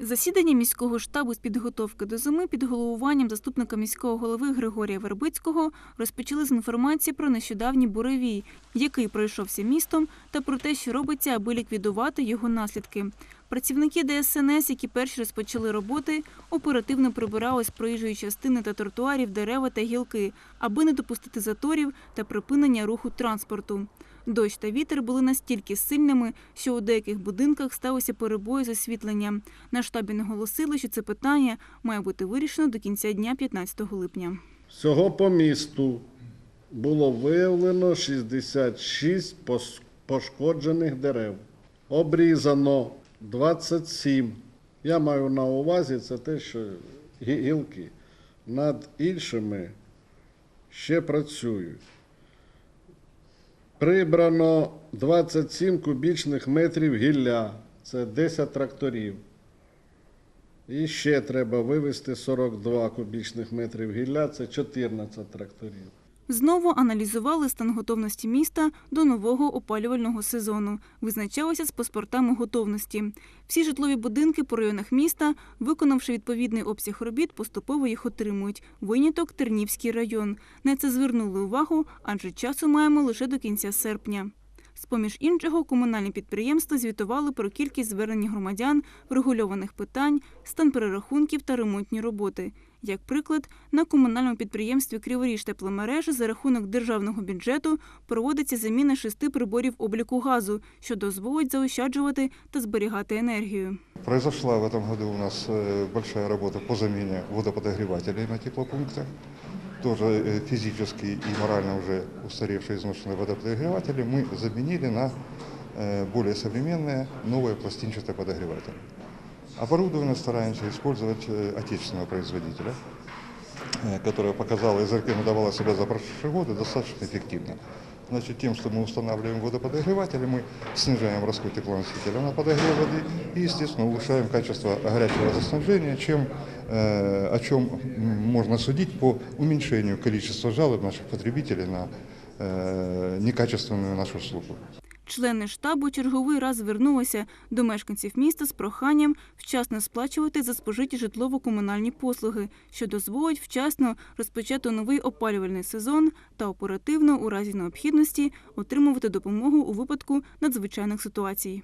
Засідання міського штабу з підготовки до зими під головуванням заступника міського голови Григорія Вербицького розпочали з інформації про нещодавній буревій, який пройшовся містом, та про те, що робиться, аби ліквідувати його наслідки. Працівники ДСНС, які перші розпочали роботи, оперативно прибирали з проїжджої частини та тротуарів дерева та гілки, аби не допустити заторів та припинення руху транспорту. Дощ та вітер були настільки сильними, що у деяких будинках сталося перебої з освітленням. На штабі наголосили, що це питання має бути вирішено до кінця дня 15 липня. Всього по місту було виявлено 66 пошкоджених дерев. Обрізано 27. Я маю на увазі це те, що гілки. Над іншими ще працюють. Прибрано 27 кубічних метрів гілля. Це 10 тракторів. І ще треба вивезти 42 кубічних метрів гілля, це 14 тракторів. Знову аналізували стан готовності міста до нового опалювального сезону. Визначалося з паспортами готовності. Всі житлові будинки по районах міста, виконавши відповідний обсяг робіт, поступово їх отримують. Виняток Тернівський район. На це звернули увагу, адже часу маємо лише до кінця серпня. З-поміж іншого, комунальні підприємства звітували про кількість звернень громадян, врегульованих питань, стан перерахунків та ремонтні роботи. Як приклад, на комунальному підприємстві Криворіж тепломережі за рахунок державного бюджету проводиться заміна шести приборів обліку газу, що дозволить заощаджувати та зберігати енергію. Произошла в этом году у нас большая работа по замене водоподогревателей на теплопунктах Тоже э, физически и морально уже устаревшие изношенные водоподогреватели мы заменили на э, более современные новые пластинчатые подогреватели. Оборудование стараемся использовать э, отечественного производителя, э, которое показало и зарекомендовало себя за прошедшие годы достаточно эффективно. Значит, тем, что мы устанавливаем водоподогреватели, мы снижаем расход теплоносителя на подогрев воды и, естественно, улучшаем качество горячего водоснабжения, чем, э, о чем м, можно судить по уменьшению количества жалоб наших потребителей на э, некачественную нашу услугу. Члени штабу черговий раз звернулися до мешканців міста з проханням вчасно сплачувати за спожиті житлово-комунальні послуги, що дозволить вчасно розпочати новий опалювальний сезон та оперативно у разі необхідності отримувати допомогу у випадку надзвичайних ситуацій.